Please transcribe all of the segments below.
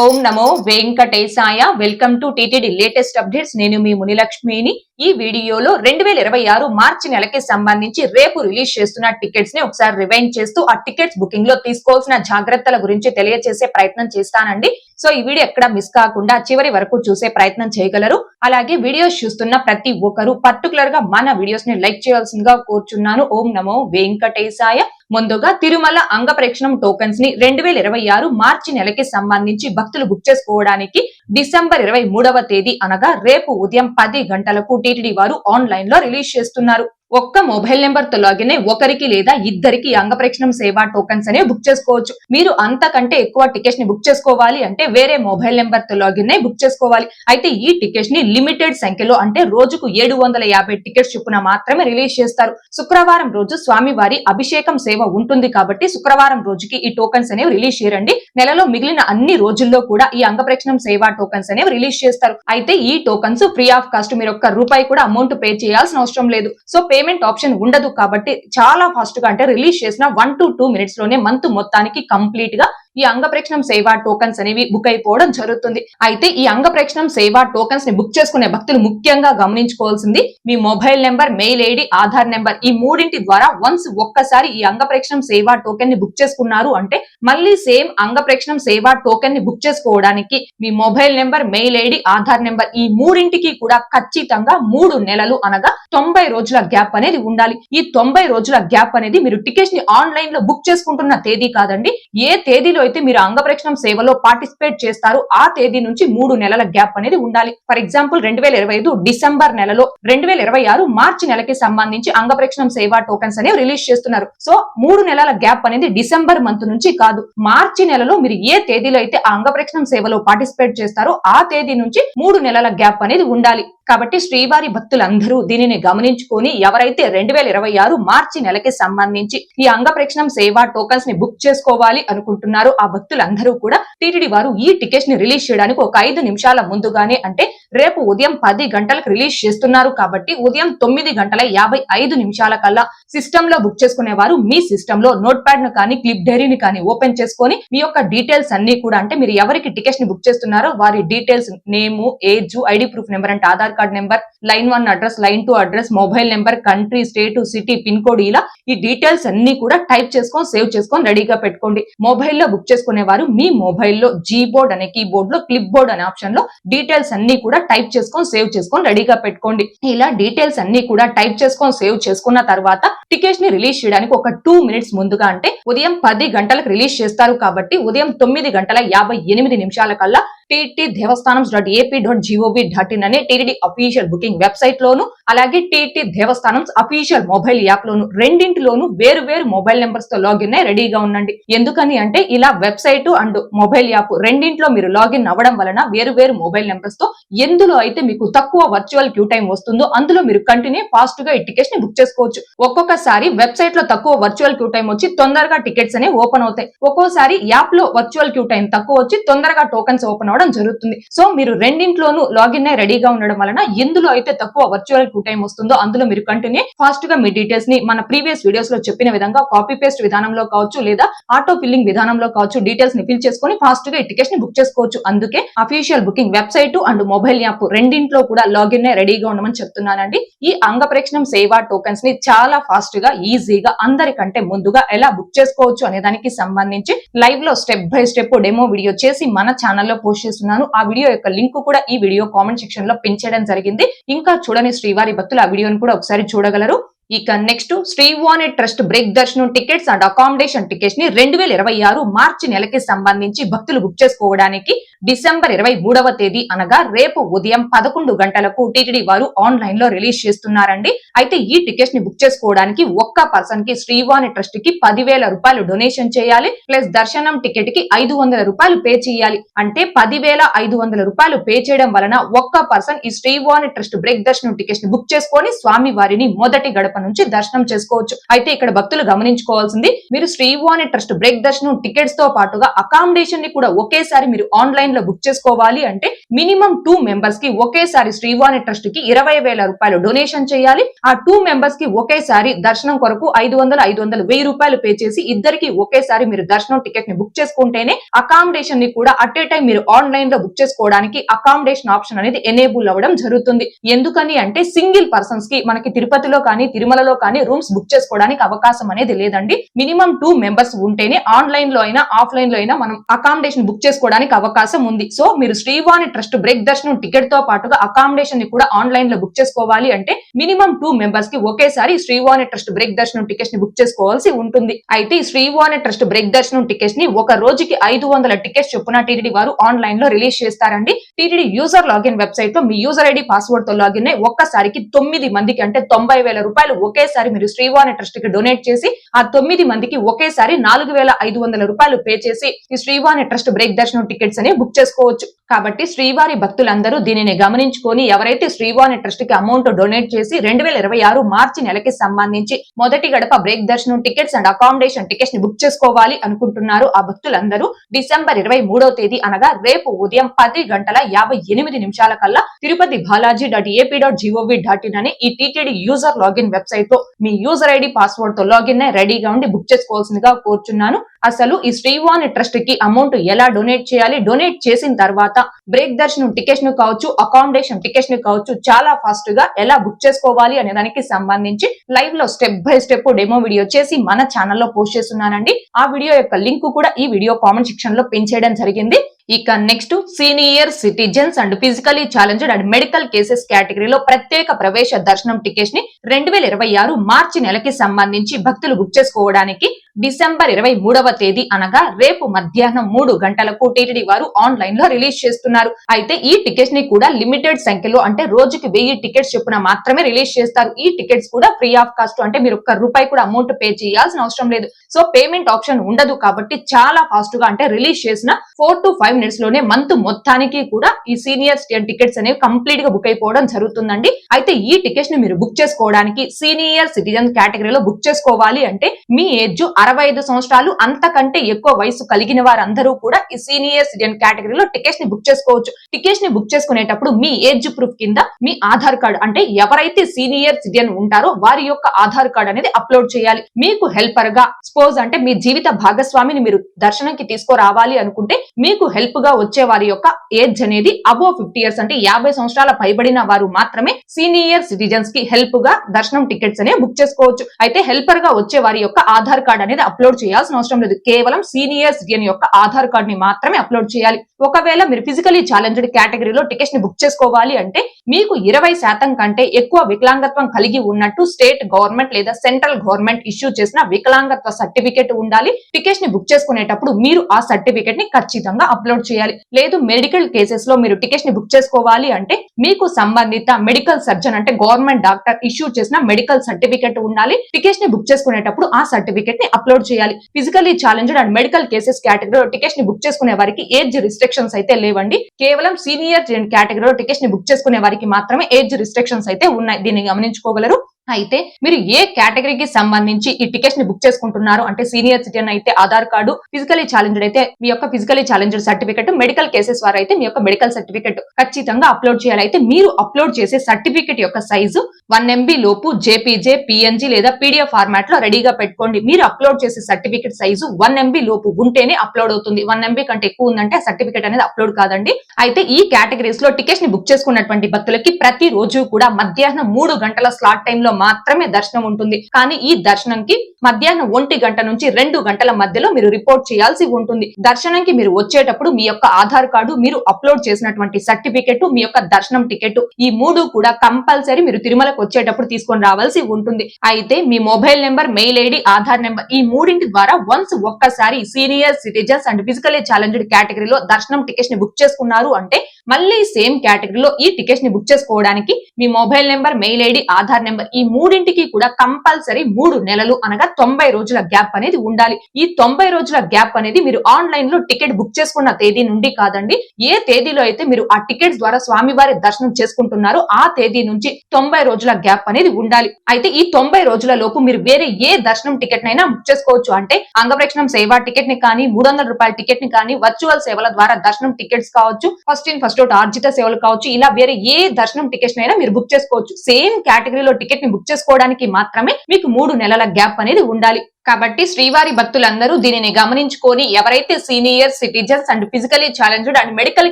ఓం నమో వెంకటేశాయ. Welcome to TTD latest updates నేను మీ మునిలక్ష్మిని. ఈ వీడియోలో రెండు వేల ఇరవై ఆరు మార్చి నెలకి సంబంధించి రేపు రిలీజ్ చేస్తున్న టికెట్స్ని ఒకసారి రివైండ్ చేస్తూ ఆ టికెట్స్ బుకింగ్లో తీసుకోవాల్సిన జాగ్రత్తల గురించి తెలియజేసే ప్రయత్నం చేస్తానండి. సో ఈ వీడియో ఎక్కడ మిస్ కాకుండా చివరి వరకు చూసే ప్రయత్నం చేయగలరు. అలాగే వీడియోస్ చూస్తున్న ప్రతి ఒక్కరు పర్టికులర్గా మన వీడియోస్ని లైక్ చేయాల్సిందిగా కోరుచున్నాను. ఓం నమో వెంకటేశాయ. ముందుగా తిరుమల అంగ ప్రేక్షణం టోకెన్స్ని రెండు వేల ఇరవై ఆరు మార్చి నెలకి సంబంధించి భక్తులు బుక్ చేసుకోవడానికి డిసెంబర్ ఇరవై మూడవ తేదీ అనగా రేపు ఉదయం పది గంటలకు టీటీడీ వారు ఆన్లైన్లో రిలీజ్ చేస్తున్నారు. ఒక్క మొబైల్ నెంబర్తో లాగిన్ అయి ఒకరికి లేదా ఇద్దరికి అంగప్రేక్షణం సేవా టోకన్స్ అనేవి బుక్ చేసుకోవచ్చు. మీరు అంతకంటే ఎక్కువ టికెట్స్ని బుక్ చేసుకోవాలి అంటే వేరే మొబైల్ నెంబర్తో లాగిన్ అయి బుక్ చేసుకోవాలి. అయితే ఈ టికెట్స్ని లిమిటెడ్ సంఖ్యలో అంటే రోజుకు ఏడు వందల యాభై టికెట్స్ చొప్పున మాత్రమే రిలీజ్ చేస్తారు. శుక్రవారం రోజు స్వామివారి అభిషేకం సేవ ఉంటుంది కాబట్టి శుక్రవారం రోజుకి ఈ టోకెన్స్ అనేవి రిలీజ్ చేయరండి నెలలో మిగిలిన అన్ని రోజుల్లో కూడా ఈ అంగప్రేక్షణం సేవా టోకెన్స్ అనేవి రిలీజ్ చేస్తారు. అయితే ఈ టోకన్స్ ఫ్రీ ఆఫ్ కాస్ట్ మీరు ఒక్క రూపాయి కూడా అమౌంట్ పే చేయాల్సిన అవసరం లేదు. సో పేమెంట్ ఆప్షన్ ఉండదు కాబట్టి చాలా ఫాస్ట్గా అంటే రిలీజ్ చేసిన వన్ టు టూ మినిట్స్లోనే మంత్ మొత్తానికి కంప్లీట్గా ఈ అంగ ప్రేక్షణం సేవా టోకన్స్ అనేవి బుక్ అయిపోవడం జరుగుతుంది. అయితే ఈ అంగ ప్రేక్షణం సేవా టోకన్స్ని బుక్ చేసుకునే భక్తులు ముఖ్యంగా గమనించుకోవాల్సింది మీ mobile number mail ID Aadhaar number ఈ మూడింటి ద్వారా వన్స్ ఒక్కసారి ఈ అంగ ప్రేక్షణం సేవా టోకెన్ని బుక్ చేసుకున్నారు అంటే మళ్ళీ సేమ్ అంగ ప్రేక్షణం సేవా టోకెన్ని బుక్ చేసుకోవడానికి మీ mobile number mail ID Aadhaar number ఈ మూడింటికి కూడా ఖచ్చితంగా మూడు నెలలు అనగా తొంభై రోజుల గ్యాప్ అనేది ఉండాలి. ఈ తొంభై రోజుల గ్యాప్ అనేది మీరు టికెట్స్ని ఆన్లైన్లో బుక్ చేసుకుంటున్న తేదీ కాదండి ఏ తేదీలో అయితే మీరు అంగప్రక్షణం సేవలో పార్టిసిపేట్ చేస్తారు. ఆ తేదీ నుంచి మూడు నెలల గ్యాప్ అనేది ఉండాలి. ఫర్ ఎగ్జాంపుల్ రెండు వేల ఇరవై ఐదు డిసెంబర్ నెలలో రెండు వేల ఇరవై ఆరు మార్చి నెలకి సంబంధించి అంగప్రక్షణం సేవా టోకెన్స్ అనేవి రిలీజ్ చేస్తున్నారు. సో మూడు నెలల గ్యాప్ అనేది డిసెంబర్ మంత్ నుంచి కాదు. మార్చి నెలలో మీరు ఏ తేదీలో అయితే ఆ అంగప్రేక్షణం సేవలో పార్టిసిపేట్ చేస్తారో ఆ తేదీ నుంచి మూడు నెలల గ్యాప్ అనేది ఉండాలి. కాబట్టి శ్రీవారి భక్తులందరూ దీనిని గమనించుకొని ఎవరైతే రెండు వేల ఇరవై ఆరు మార్చి నెలకి సంబంధించి ఈ అంగప్రక్షణం సేవా టోకన్స్ని బుక్ చేసుకోవాలి అనుకుంటున్నారు ఆ భక్తులందరూ కూడా టీటీడీ వారు ఈ టికెట్స్ని రిలీజ్ చేయడానికి ఒక ఐదు నిమిషాల ముందుగానే అంటే రేపు ఉదయం పది గంటలకు రిలీజ్ చేస్తున్నారు కాబట్టి ఉదయం తొమ్మిది గంటల యాభై ఐదు నిమిషాల కల్లా సిస్టమ్లో బుక్ చేసుకునే వారు మీ సిస్టమ్లో నోట్ ప్యాడ్ను కానీ క్లిప్ డైరీని కానీ ఓపెన్ చేసుకొని మీ యొక్క డీటెయిల్స్ అన్ని కూడా అంటే మీరు ఎవరికి టికెట్స్ని బుక్ చేస్తున్నారో వారి details name age ID proof number అంటే Aadhaar card number line one address line two address mobile number country state city pin code ఇలా ఈ డీటెయిల్స్ అన్ని కూడా టైప్ చేసుకొని సేవ్ చేసుకొని రెడీగా పెట్టుకోండి. మొబైల్లో బుక్ చేసుకునే వారు మీ మొబైల్లో జీ బోర్డ్ అనే కీబోర్డ్లో క్లిప్ బోర్డ్ అనే ఆప్షన్లో డీటెయిల్స్ అన్ని కూడా టైప్ చేసుకొని సేవ్ చేసుకొని రెడీగా పెట్టుకోండి. ఇలా డీటెయిల్స్ అన్ని కూడా టైప్ చేసుకొని సేవ్ చేసుకున్న తర్వాత టికెట్స్ని రిలీజ్ చేయడానికి ఒక టూ మినిట్స్ ముందుగా అంటే ఉదయం పది గంటలకు రిలీజ్ చేస్తారు కాబట్టి ఉదయం తొమ్మిది గంటల యాభై ఎనిమిది నిమిషాల కల్లా TT Devasthanam dot AP dot GOB dot in అనే టీటీడీ అఫీషియల్ బుకింగ్ వెబ్సైట్ లోను అలాగే TT Devasthanam official mobile app లోను రెండింటిలోను వేరు వేరు మొబైల్ నెంబర్స్తో లాగిన్ అయి రెడీగా ఉండండి. ఎందుకని అంటే ఇలా వెబ్సైట్ అండ్ మొబైల్ యాప్ రెండింటిలో మీరు లాగిన్ అవ్వడం వలన వేరు వేరు మొబైల్ నెంబర్స్తో ఎందులో అయితే మీకు తక్కువ వర్చువల్ క్యూ టైం వస్తుందో అందులో మీరు కంటిన్యూ ఫాస్ట్గా ఈ టికెట్స్ని బుక్ చేసుకోవచ్చు. ఒక్కొక్కసారి వెబ్సైట్లో తక్కువ వర్చువల్ క్యూ టైం వచ్చి తొందరగా టికెట్స్ అనేవి ఓపెన్ అవుతాయి. ఒక్కోసారి యాప్లో వర్చువల్ క్యూ టైం తక్కువ వచ్చి తొందరగా టోకన్స్ ఓపెన్ అవడం జరుగుతుంది. సో మీరు రెండింట్లోనూ లాగిన్ అయి రెడీగా ఉండడం వలన ఎందులో అయితే తక్కువ వర్చువల్ టూ టైం వస్తుందో అందులో మీరు కంటిన్యూ ఫాస్ట్గా మీ డీటెయిల్స్ని మన ప్రీవియస్ వీడియోస్లో చెప్పిన విధంగా కాపీ పేస్ట్ విధానంలో కావచ్చు లేదా ఆటో ఫిల్లింగ్ విధానంలో కావచ్చు డీటెయిల్స్ని ఫిల్ చేసుకొని ఫాస్ట్గా ఈ టికెట్స్ని బుక్ చేసుకోవచ్చు. అందుకే official booking website and mobile app రెండింట్లో కూడా లాగిన్ అయి రెడీగా ఉండమని చెప్తున్నానండి. ఈ అంగప్రేక్షణం సేవా టోకెన్స్ని చాలా ఫాస్ట్గా ఈజీగా అందరికంటే ముందుగా ఎలా బుక్ చేసుకోవచ్చు అనే దానికి సంబంధించి లైవ్లో step by step demo video చేసి మన ఛానల్లో పోస్ట్ చేస్తున్నాను. ఆ వీడియో యొక్క లింక్ కూడా ఈ వీడియో కామెంట్ సెక్షన్లో పిన్ చేయడం జరిగింది. ఇంకా చూడని శ్రీవారి భక్తులు ఆ వీడియోని కూడా ఒకసారి చూడగలరు. ఇక నెక్స్ట్ శ్రీవాణి ట్రస్ట్ బ్రేక్ దర్శనం టికెట్స్ అండ్ అకామిడేషన్ టికెట్స్ని రెండు వేల ఇరవై ఆరు మార్చి నెలకి సంబంధించి భక్తులు బుక్ చేసుకోవడానికి డిసెంబర్ ఇరవై మూడవ తేదీ అనగా రేపు ఉదయం పదకొండు గంటలకు టీటీడీ వారు ఆన్లైన్లో రిలీజ్ చేస్తున్నారండి. అయితే ఈ టికెట్స్ని బుక్ చేసుకోవడానికి ఒక్క పర్సన్కి శ్రీవాణి ట్రస్ట్కి పదివేల రూపాయలు డొనేషన్ చేయాలి. ప్లస్ దర్శనం టికెట్కి ఐదు వందల రూపాయలు పే చేయాలి. అంటే పదివేల ఐదు వందల రూపాయలు పే చేయడం వలన ఒక్క పర్సన్ ఈ శ్రీవాణి ట్రస్ట్ బ్రేక్ దర్శనం టికెట్స్ని బుక్ చేసుకొని స్వామి వారిని మొదటి గడప నుంచి దర్శనం చేసుకోవచ్చు. అయితే ఇక్కడ భక్తులు గమనించుకోవాల్సింది మీరు శ్రీవాణి ట్రస్ట్ బ్రేక్ దర్శనం టికెట్స్తో పాటుగా అకామిడేషన్ని కూడా ఒకేసారి మీరు ఆన్లైన్ ఆన్లైన్లో బుక్ చేసుకోవాలి అంటే మినిమం టూ మెంబర్స్కి ఒకేసారి శ్రీవాణి ట్రస్ట్కి ఇరవై వేల రూపాయలు డొనేషన్ చేయాలి. ఆ టూ మెంబర్స్కి ఒకేసారి దర్శనం కొరకు ఐదు వందలు ఐదు వందలు వెయ్యి రూపాయలు పే చేసి ఇద్దరికి ఒకేసారి మీరు దర్శనం టికెట్ని బుక్ చేసుకుంటేనే అకామిడేషన్ని కూడా అట్ ఏ టైం మీరు ఆన్లైన్లో బుక్ చేసుకోవడానికి అకామిడేషన్ ఆప్షన్ అనేది ఎనేబుల్ అవ్వడం జరుగుతుంది. ఎందుకని అంటే సింగిల్ పర్సన్స్కి మనకి తిరుపతిలో కానీ తిరుమలలో కానీ రూమ్స్ బుక్ చేసుకోవడానికి అవకాశం అనేది లేదండి. మినిమం టూ మెంబర్స్ ఉంటేనే ఆన్లైన్లో అయినా ఆఫ్లైన్లో అయినా మనం అకామిడేషన్ బుక్ చేసుకోవడానికి అవకాశం ఉంది. సో మీరు శ్రీవాణి ట్రస్ట్ బ్రేక్ దర్శనం టికెట్తో పాటుగా అకామిడేషన్ని కూడా ఆన్లైన్లో బుక్ చేసుకోవాలి అంటే మినిమం టూ మెంబర్స్కి ఒకేసారి శ్రీవాణి ట్రస్ట్ బ్రేక్ దర్శనం టికెట్స్ని బుక్ చేసుకోవాల్సి ఉంటుంది. అయితే శ్రీవాణి ట్రస్ట్ బ్రేక్ దర్శనం టికెట్స్ని ఒక రోజుకి ఐదు వందల టికెట్స్ చొప్పున టీటీడీ వారు ఆన్లైన్లో రిలీజ్ చేస్తారండి. టీటీడీ యూజర్ లాగిన్ వెబ్సైట్లో మీ యూజర్ ఐడి పాస్వర్డ్తో లాగిన్ అయి ఒక్కసారికి తొమ్మిది మందికి అంటే తొంభై వేల రూపాయలు ఒకేసారి మీరు శ్రీవాణి ట్రస్ట్కి డొనేట్ చేసి ఆ తొమ్మిది మందికి ఒకేసారి నాలుగు వేల ఐదు వందల రూపాయలు పే చేసి ఈ శ్రీవాణి ట్రస్ట్ బ్రేక్ దర్శనం టికెట్స్ అని బుక్ చేసుకోవచ్చు కాబట్టి శ్రీవారి భక్తులందరూ దీనిని గమనించుకొని ఎవరైతే శ్రీవారి ట్రస్ట్కి అమౌంట్ డొనేట్ చేసి రెండు వేల ఇరవై ఆరు మార్చి నెలకి సంబంధించి మొదటి గడప బ్రేక్ దర్శనం టికెట్స్ అండ్ అకామిడేషన్ టికెట్స్ని బుక్ చేసుకోవాలి అనుకుంటున్నారు. ఆ భక్తులందరూ డిసెంబర్ ఇరవై మూడవ తేదీ అనగా రేపు ఉదయం పది గంటల యాభై ఎనిమిది నిమిషాల కల్లా Tirupati Balaji dot AP dot GOV dot in అని ఈ టీటీడీ యూజర్ లాగిన్ వెబ్సైట్లో మీ యూజర్ ఐడి పాస్వర్డ్తో లాగిన్ రెడీగా ఉండి బుక్ చేసుకోవాల్సిందిగా కోరుచున్నాను. అసలు ఈ శ్రీవాణి ట్రస్ట్కి అమౌంట్ ఎలా డొనేట్ చేయాలి? డొనేట్ చేసిన తర్వాత బ్రేక్ దర్శనం టికెట్స్ను కావచ్చు అకామిడేషన్ టికెట్స్ను కావచ్చు చాలా ఫాస్ట్గా ఎలా బుక్ చేసుకోవాలి అనే దానికి సంబంధించి లైవ్లో step by step demo video చేసి మన ఛానల్లో పోస్ట్ చేస్తున్నానండి. ఆ వీడియో యొక్క లింక్ కూడా ఈ వీడియో కామెంట్ సెక్షన్లో పెంచేయడం జరిగింది. ఇక next senior citizens and physically challenged and medical cases కేటగిరీలో ప్రత్యేక ప్రవేశ దర్శనం టికెట్స్ని రెండు వేల ఇరవై ఆరు మార్చి నెలకి సంబంధించి భక్తులు బుక్ చేసుకోవడానికి డిసెంబర్ ఇరవై మూడవ తేదీ అనగా రేపు మధ్యాహ్నం మూడు గంటలకు టీటీడీ వారు ఆన్లైన్లో రిలీజ్ చేస్తున్నారు. అయితే ఈ టికెట్స్ని కూడా లిమిటెడ్ సంఖ్యలో అంటే రోజుకి వెయ్యి టికెట్స్ చొప్పున మాత్రమే రిలీజ్ చేస్తారు. ఈ టికెట్స్ కూడా ఫ్రీ ఆఫ్ కాస్ట్ అంటే మీరు ఒక్క రూపాయి కూడా అమౌంట్ పే చేయాల్సిన అవసరం లేదు. సో పేమెంట్ ఆప్షన్ ఉండదు కాబట్టి చాలా ఫాస్ట్గా అంటే రిలీజ్ చేసిన ఫోర్ టు ఫైవ్ ఫైవ్ మినిట్స్లోనే మంత్ మొత్తానికి కూడా ఈ సీనియర్ టికెట్స్ అనేవి కంప్లీట్గా బుక్ అయిపోవడం జరుగుతుందండి. అయితే ఈ టికెట్స్ని మీరు బుక్ చేసుకోవడానికి సీనియర్ సిటిజన్ కేటగిరీలో బుక్ చేసుకోవాలి అంటే మీ ఏజ్ అరవై ఐదు సంవత్సరాలు అంతకంటే ఎక్కువ వయసు కలిగిన వారందరూ కూడా ఈ సీనియర్ సిటిజన్ కేటగిరీలో టికెట్స్ని బుక్ చేసుకోవచ్చు. టికెట్స్ని బుక్ చేసుకునేటప్పుడు మీ ఏజ్ ప్రూఫ్ కింద మీ ఆధార్ కార్డ్ అంటే ఎవరైతే సీనియర్ సిటిజన్ ఉంటారో వారి యొక్క ఆధార్ కార్డ్ అనేది అప్లోడ్ చేయాలి. మీకు హెల్పర్గా స్పోజ్ అంటే మీ జీవిత భాగస్వామిని మీరు దర్శనంకి తీసుకురావాలి అనుకుంటే మీకు హెల్ప్ హెల్ప్గా వచ్చే వారి యొక్క ఏజ్ అనేది అబో ఫిఫ్టీ ఇయర్స్ అంటే యాభై సంవత్సరాల పైబడిన వారు మాత్రమే సీనియర్ సిటిజన్స్కి హెల్ప్గా దర్శనం టికెట్స్ అనేవి బుక్ చేసుకోవచ్చు. అయితే హెల్పర్గా వచ్చే వారి యొక్క ఆధార్ కార్డ్ అనేది అప్లోడ్ చేయాల్సిన అవసరం లేదు. కేవలం సీనియర్ సిటిజన్ యొక్క ఆధార్ కార్డ్ని మాత్రమే అప్లోడ్ చేయాలి. ఒకవేళ మీరు ఫిజికలీ ఛాలెంజ్డ్ కేటగిరీలో టికెట్స్ని బుక్ చేసుకోవాలి అంటే మీకు ఇరవై శాతం కంటే ఎక్కువ వికలాంగత్వం కలిగి ఉన్నట్టు స్టేట్ గవర్నమెంట్ లేదా సెంట్రల్ గవర్నమెంట్ ఇష్యూ చేసిన వికలాంగత్వ సర్టిఫికేట్ ఉండాలి. టికెట్స్ని బుక్ చేసుకునేటప్పుడు మీరు ఆ సర్టిఫికేట్ని ఖచ్చితంగా అప్లోడ్ చేయాలి. లేదు మెడికల్ కేసెస్లో మీరు టికెట్స్ని బుక్ చేసుకోవాలి అంటే మీకు సంబంధిత మెడికల్ సర్జన్ అంటే గవర్నమెంట్ డాక్టర్ ఇష్యూ చేసిన మెడికల్ సర్టిఫికేట్ ఉండాలి. టికెట్స్ని బుక్ చేసుకునేటప్పుడు ఆ సర్టిఫికేట్ని అప్లోడ్ చేయాలి. Physically challenged and medical cases కేటగిరీలో టికెట్స్ని బుక్ చేసుకునే వారికి ఏజ్ రిస్ట్రిక్షన్స్ అయితే లేవండి. కేవలం సీనియర్ కేటగిరీలో టికెట్స్ని బుక్ చేసుకునే వారికి మాత్రమే ఏజ్ రిస్ట్రిక్షన్స్ అయితే ఉన్నాయి. దీన్ని గమనించుకోగలరు. అయితే మీరు ఏ కేటగిరీకి సంబంధించి ఈ టికెట్స్ని బుక్ చేసుకుంటున్నారు? అంటే సీనియర్ సిటిజన్ అయితే ఆధార్ కార్డు ఫిజికలీ ఛాలెంజ్డ్ అయితే మీ యొక్క physically challenged certificate medical cases వారు అయితే మీ యొక్క మెడికల్ సర్టిఫికెట్ ఖచ్చితంగా అప్లోడ్ చేయాలి. అయితే మీరు అప్లోడ్ చేసే సర్టిఫికెట్ యొక్క సైజు వన్ ఎంబీ లోపు జేపీజే పిఎన్జీ లేదా పీడిఎఫ్ ఫార్మాట్లో రెడీగా పెట్టుకోండి. మీరు అప్లోడ్ చేసే సర్టిఫికెట్ సైజు వన్ ఎంబీ లోపు ఉంటేనే అప్లోడ్ అవుతుంది. వన్ ఎంబీ కంటే ఎక్కువ ఉందంటే సర్టిఫికెట్ అనేది అప్లోడ్ కాదండి. అయితే ఈ కేటగిరీస్లో టికెట్స్ని బుక్ చేసుకున్నటువంటి భక్తులకి ప్రతి రోజు కూడా మధ్యాహ్నం మూడు గంటల స్లాట్ టైంలో మాత్రమే దర్శనం ఉంటుంది. కానీ ఈ దర్శనంకి మధ్యాహ్నం ఒంటి గంట నుంచి రెండు గంటల మధ్యలో మీరు రిపోర్ట్ చేయాల్సి ఉంటుంది. దర్శనంకి మీరు వచ్చేటప్పుడు మీ యొక్క ఆధార్ కార్డు మీరు అప్లోడ్ చేసినటువంటి సర్టిఫికెట్ మీ యొక్క దర్శనం టికెట్ ఈ మూడు కూడా కంపల్సరీ మీరు తిరుమలకు వచ్చేటప్పుడు తీసుకొని రావాల్సి ఉంటుంది. అయితే మీ mobile number mail ID Aadhaar number ఈ మూడింటి ద్వారా వన్స్ ఒక్కసారి senior citizens and physically challenged కేటగిరీలో దర్శనం టికెట్స్ని బుక్ చేసుకున్నారు అంటే మళ్ళీ సేమ్ కేటగిరీలో ఈ టికెట్స్ని బుక్ చేసుకోవడానికి మీ mobile number mail ID Aadhaar number ఈ మూడింటికి కూడా కంపల్సరీ మూడు నెలలు అనగా తొంభై రోజుల గ్యాప్ అనేది ఉండాలి. ఈ తొంభై రోజుల గ్యాప్ అనేది మీరు ఆన్లైన్లో టికెట్ బుక్ చేసుకున్న తేదీ నుండి కాదండి ఏ తేదీలో అయితే మీరు ఆ టికెట్స్ ద్వారా స్వామివారి దర్శనం చేసుకుంటున్నారో ఆ తేదీ నుంచి తొంభై రోజుల గ్యాప్ అనేది ఉండాలి. అయితే ఈ తొంభై రోజుల లోపు మీరు వేరే ఏ దర్శనం టికెట్ నైనా బుక్ చేసుకోవచ్చు అంటే అంగప్రక్షణం సేవా టికెట్ని కానీ మూడు వందల రూపాయల టికెట్ని కానీ వర్చువల్ సేవల ద్వారా దర్శనం టికెట్స్ కావచ్చు ఫస్ట్ ఇన్ ఫస్ట్ అవుట్ ఆర్జిత సేవలు కావచ్చు ఇలా వేరే ఏ దర్శనం టికెట్స్ అయినా మీరు బుక్ చేసుకోవచ్చు. సేమ్ కేటగిరీలో టికెట్ని బుక్ చేసుకోవడానికి మాత్రమే మీకు మూడు నెలల గ్యాప్ అనేది ఉండాలి. కాబట్టి శ్రీవారి భక్తులందరూ దీనిని గమనించుకొని ఎవరైతే senior citizens and physically challenged and medical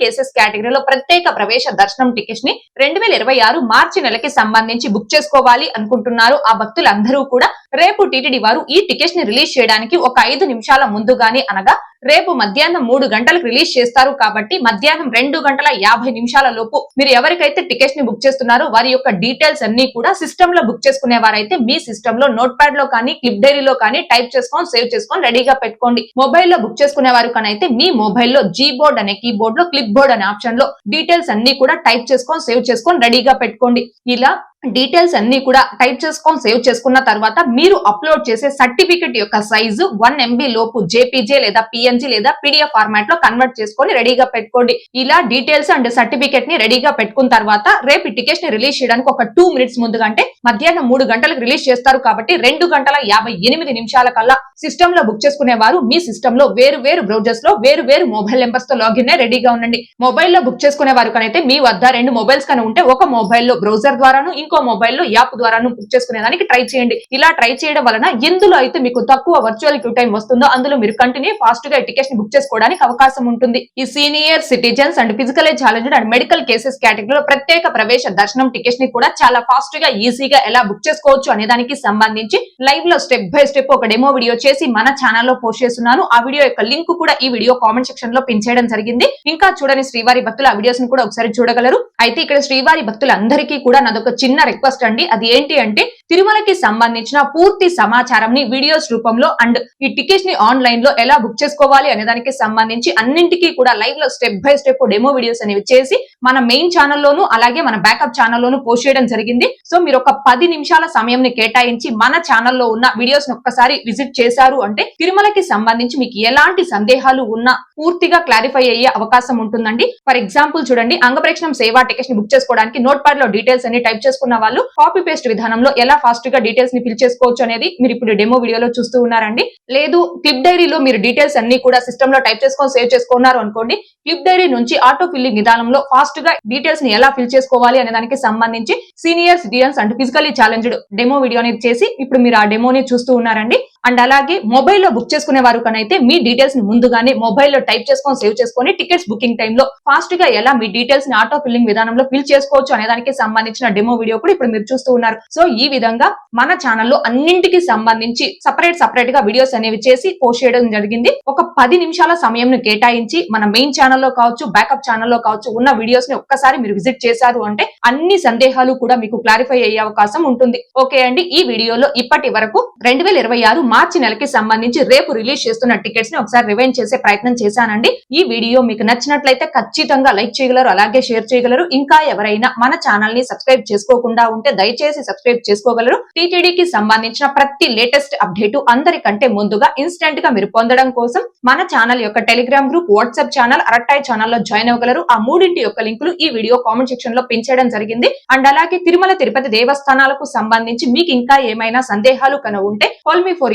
cases కేటగిరీలో ప్రత్యేక ప్రవేశ దర్శనం టికెట్స్ని రెండు వేల ఇరవై ఆరు మార్చి నెలకి సంబంధించి బుక్ చేసుకోవాలి అనుకుంటున్నారు. ఆ భక్తులందరూ కూడా రేపు టీటీడీ వారు ఈ టికెట్స్ని రిలీజ్ చేయడానికి ఒక ఐదు నిమిషాల ముందుగానే అనగా రేపు మధ్యాహ్నం మూడు గంటలకు రిలీజ్ చేస్తారు కాబట్టి మధ్యాహ్నం రెండు గంటల యాభై నిమిషాల లోపు మీరు ఎవరికైతే టికెట్స్ని బుక్ చేస్తున్నారో వారి యొక్క డీటెయిల్స్ అన్ని కూడా సిస్టమ్లో బుక్ చేసుకునే వారైతే మీ సిస్టమ్లో నోట్ ప్యాడ్లో కానీ క్లిప్ డైరీలో కానీ టైప్ చేసుకొని సేవ్ చేసుకొని రెడీగా పెట్టుకోండి. మొబైల్లో బుక్ చేసుకునే వారు కానీ అయితే మీ మొబైల్లో జీ బోర్డ్ అనే కీబోర్డ్లో క్లిప్ బోర్డ్ అనే ఆప్షన్లో డీటెయిల్స్ అన్ని కూడా టైప్ చేసుకొని సేవ్ చేసుకొని రెడీగా పెట్టుకోండి. ఇలా డీటెయిల్స్ అన్ని కూడా టైప్ చేసుకొని సేవ్ చేసుకున్న తర్వాత మీరు అప్లోడ్ చేసే సర్టిఫికెట్ యొక్క సైజు వన్ ఎంబీ లోపు జేపీజే లేదా పిఎన్జీ లేదా పీడిఎఫ్ ఫార్మాట్లో కన్వర్ట్ చేసుకొని రెడీగా పెట్టుకోండి. ఇలా డీటెయిల్స్ అండ్ సర్టిఫికెట్ని రెడీగా పెట్టుకున్న తర్వాత రేపు టికెట్ని రిలీజ్ చేయడానికి ఒక టూ మినిట్స్ ముందు అంటే మధ్యాహ్నం మూడు గంటలకు రిలీజ్ చేస్తారు కాబట్టి రెండు గంటల యాభై ఎనిమిది నిమిషాల కల్లా సిస్టమ్లో బుక్ చేసుకునే వారు మీ సిస్టమ్లో వేరు వేరు బ్రౌజర్స్లో వేరు వేరు మొబైల్ నెంబర్స్తో లాగిన్ రెడీగా ఉండండి. మొబైల్లో బుక్ చేసుకునే వారు కనైతే మీ వద్ద రెండు మొబైల్స్ కానీ ఉంటే ఒక మొబైల్లో బ్రౌజర్ ద్వారాను ఇంకో మొబైల్లో యాప్ ద్వారాను బుక్ చేసుకునేదానికి ట్రై చేయండి. ఇలా ట్రై చేయడం వలన ఎందులో అయితే మీకు తక్కువ వర్చువల్ క్యూ టైం వస్తుందో అందులో మీరు కంటిన్యూ ఫాస్ట్గా టికెట్స్ని బుక్ చేసుకోవడానికి అవకాశం ఉంటుంది. ఈ senior citizens and physical challenged and medical cases కేటగిరీలో ప్రత్యేక ప్రవేశ దర్శనం టికెట్స్ని కూడా చాలా ఫాస్ట్గా ఈజీగా ఎలా బుక్ చేసుకోవచ్చు అనే దానికి సంబంధించి లైవ్లో స్టెప్ బై స్టెప్ ఒక డెమో వీడియో చేసి మన ఛానల్లో పోస్ట్ చేస్తున్నాను. ఆ వీడియో యొక్క లింక్ కూడా ఈ వీడియో కామెంట్ సెక్షన్లో పిన్ చేయడం జరిగింది. ఇంకా చూడని శ్రీవారి భక్తులు ఆ వీడియోస్ని కూడా ఒకసారి చూడగలరు. అయితే ఇక్కడ శ్రీవారి భక్తులందరికీ కూడా నాదొక చిన్న రిక్వెస్ట్ అండి. అది ఏంటి అంటే తిరుమలకి సంబంధించిన పూర్తి సమాచారం ని వీడియోస్ రూపంలో అండ్ ఈ టికెట్స్ని ఆన్లైన్లో ఎలా బుక్ చేసుకోవాలి అనే దానికి సంబంధించి అన్నింటికీ కూడా లైవ్లో step by step demo videos అనేవి చేసి మన మెయిన్ ఛానల్లోను అలాగే మన బ్యాకప్ ఛానల్లోను పోస్ట్ చేయడం జరిగింది. సో మీరు ఒక పది నిమిషాల సమయం ని కేటాయించి మన ఛానల్లో ఉన్న వీడియోస్ని ఒక్కసారి విజిట్ చేశారు అంటే తిరుమలకి సంబంధించి మీకు ఎలాంటి సందేహాలు ఉన్నా పూర్తిగా క్లారిఫై అయ్యే అవకాశం ఉంటుందండి. ఫర్ ఎగ్జాంపుల్ చూడండి అంగప్రేక్షణం సేవా టికెట్స్ని బుక్ చేసుకోవడానికి నోట్ ప్యాడ్లో డీటెయిల్స్ అన్ని టైప్ చేసుకున్న వాళ్ళు కాపీ పేస్ట్ విధానంలో ఎలా ఫాస్ట్గా డీటెయిల్స్ని ఫిల్ చేసుకోవచ్చు అనేది మీరు ఇప్పుడు డెమో వీడియోలో చూస్తూ ఉన్నారండి. లేదు క్లిప్ డైరీలో మీరు డీటెయిల్స్ అన్ని కూడా సిస్టమ్లో టైప్ చేసుకొని సేవ్ చేసుకున్నారు అనుకోండి క్లిప్ డైరీ నుంచి ఆటో ఫిల్లింగ్ విధానంలో ఫాస్ట్గా డీటెయిల్స్ని ఎలా ఫిల్ చేసుకోవాలి అనే దానికి సంబంధించి senior citizens and physically challenged demo video అనేది చేసి ఇప్పుడు మీరు ఆ డెమోని చూస్తూ ఉన్నారండి. అండ్ అలాగే మొబైల్లో బుక్ చేసుకునే వారు కనైతే మీ డీటెయిల్స్ని ముందుగానే మొబైల్లో టైప్ చేసుకొని సేవ్ చేసుకొని టికెట్స్ బుకింగ్ టైంలో ఫాస్ట్గా ఎలా మీ డీటెయిల్స్ని ఆటో ఫిల్లింగ్ విధానంలో ఫిల్ చేసుకోవచ్చు అనే దానికి సంబంధించిన డెమో వీడియో కూడా ఇప్పుడు మీరు చూస్తూ ఉన్నారు. సో ఈ విధంగా మన ఛానల్లో అన్నింటికి సంబంధించి సపరేట్ సపరేట్గా వీడియోస్ అనేవి చేసి పోస్ట్ చేయడం జరిగింది. ఒక పది నిమిషాల సమయం కేటాయించి మన మెయిన్ ఛానల్లో కావచ్చు బ్యాకప్ ఛానల్లో కావచ్చు ఉన్న వీడియోస్ని ఒక్కసారి మీరు విజిట్ చేశారు అంటే అన్ని సందేహాలు కూడా మీకు క్లారిఫై అయ్యే అవకాశం ఉంటుంది. ఓకే అండి ఈ వీడియోలో ఇప్పటి వరకు రెండు వేల ఇరవై ఆరు మార్చి నెలకి సంబంధించి రేపు రిలీజ్ చేస్తున్న టికెట్స్ని ఒకసారి రివైండ్ చేసే ప్రయత్నం చేశానండి. ఈ వీడియో మీకు నచ్చినట్లయితే ఖచ్చితంగా లైక్ చేయగలరు అలాగే షేర్ చేయగలరు. ఇంకా ఎవరైనా మన ఛానల్ని సబ్స్క్రైబ్ చేసుకోకుండా ఉంటే దయచేసి సబ్స్క్రైబ్ చేసుకోగలరు. టీటీడీకి సంబంధించిన ప్రతి లేటెస్ట్ అప్డేట్ అందరికంటే ముందుగా ఇన్స్టెంట్గా మీరు పొందడం కోసం మన ఛానల్ యొక్క Telegram group WhatsApp channel Arattai ఛానల్లో జాయిన్ అవ్వగలరు. ఆ మూడింటి యొక్క లింకులు ఈ వీడియో కామెంట్ సెక్షన్లో పెంచడం జరిగింది. అండ్ అలాగే తిరుమల తిరుపతి దేవస్థానాలకు సంబంధించి మీకు ఇంకా ఏమైనా సందేహాలు కన ఉంటే హోల్మీ మీ ఫోర్